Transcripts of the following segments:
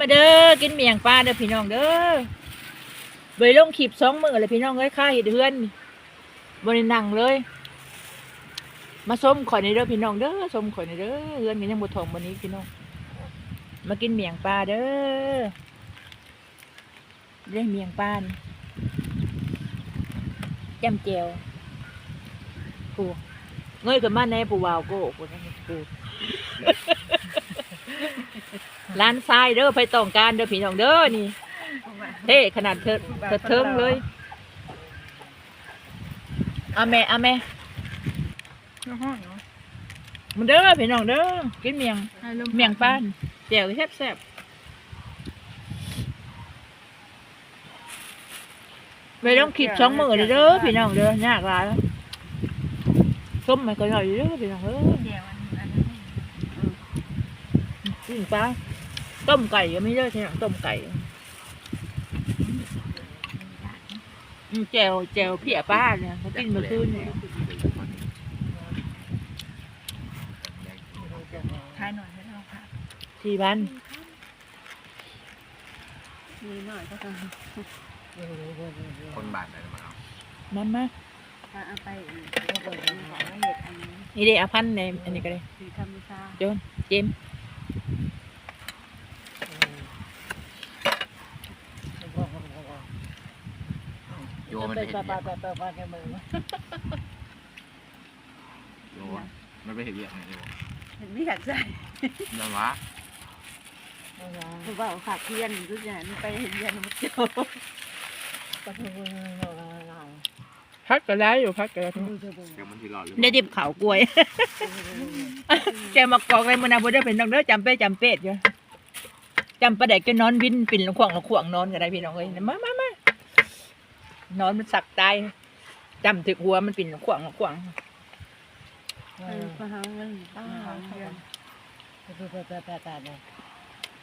มาเด้อกินเมียงปลาเด้อพี่น้องเด้อเบยลงขีบสองมือเลยพี่น้องเอ้ยค่าเห็ดเฮือนบรินังเลย มาส้มข่อยในเด้อพี่น้องเด้อส้มข่อยในเด้อเฮือนมียังบทองวันนี้พี่น้องมากินเมียงปลาเด้อได้เมียงปลานจำเจียวปูเงยกับมาในปูวาวโก้ปูนั่นปู ร้านทรายเด้อไปต้องการเด้อพี่น้องเด้อนี่เท่ขนาดเถิดเถิดเทิงเลยเอาแม่เอาแม่มันเด้อพี่น้องเด้อกินเมียงเมียงป้านแจ่วแซ่บแซ่บไปต้องขีดสองมือเลยเด้อพี่น้องเด้อยากหลายส้มมันก็หน่อยเด้อพี่น้องเด้อกินปลา ต้มไก่ก็ไม่ได้ใช่ไหมต้มไก่อืมแจวแจวเพียป้าเนี่ยเขากินเมื่อคืนเนี่ยทายหน่อยให้เราค่ะสี่พันมีหน่อยก็ต้องคนบาทอะไรมาเอามันมาเอาไปอีกแล้วก็มีของละเอียดอันนี้นี่เดี๋ยวเอาพันในอันนี้ก็ได้คือธรรมชาติโจนเจมส์ โยมันไปไปเห็ดไปเบียกไปไปไปในมือโยมันไปเห็ดเบียกไงโยเห็นไม่อยากใส่นั่นวะคือว่าขาดเทียนทุกอย่างมันไปเห็นเทียนมันเจอพักก็ได้อยู่พักก็ได้เดี๋ยวมันทีหลอดหรือเปได้ล่าดิบข่าวกล้วยแกมากอกอะไรมันเอาบ่ได้เป็นน้องเด้อจำเป้จำเป็ดอยู่จำประเด็กก็นอนวินปิ่นละขวางละขวางนอนก็ได้พี่น้องเอ้ยมามามา นอนมันสักตายจำถึกหัวมันปิ่นละขวางละขวางมาหาเงินป้าเทียน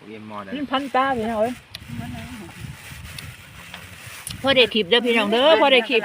เอ็มมอได้นี่พันตาพี่น้องเอ้ยพอได้คลิปเด้อพี่น้องเด้อพอได้คลิป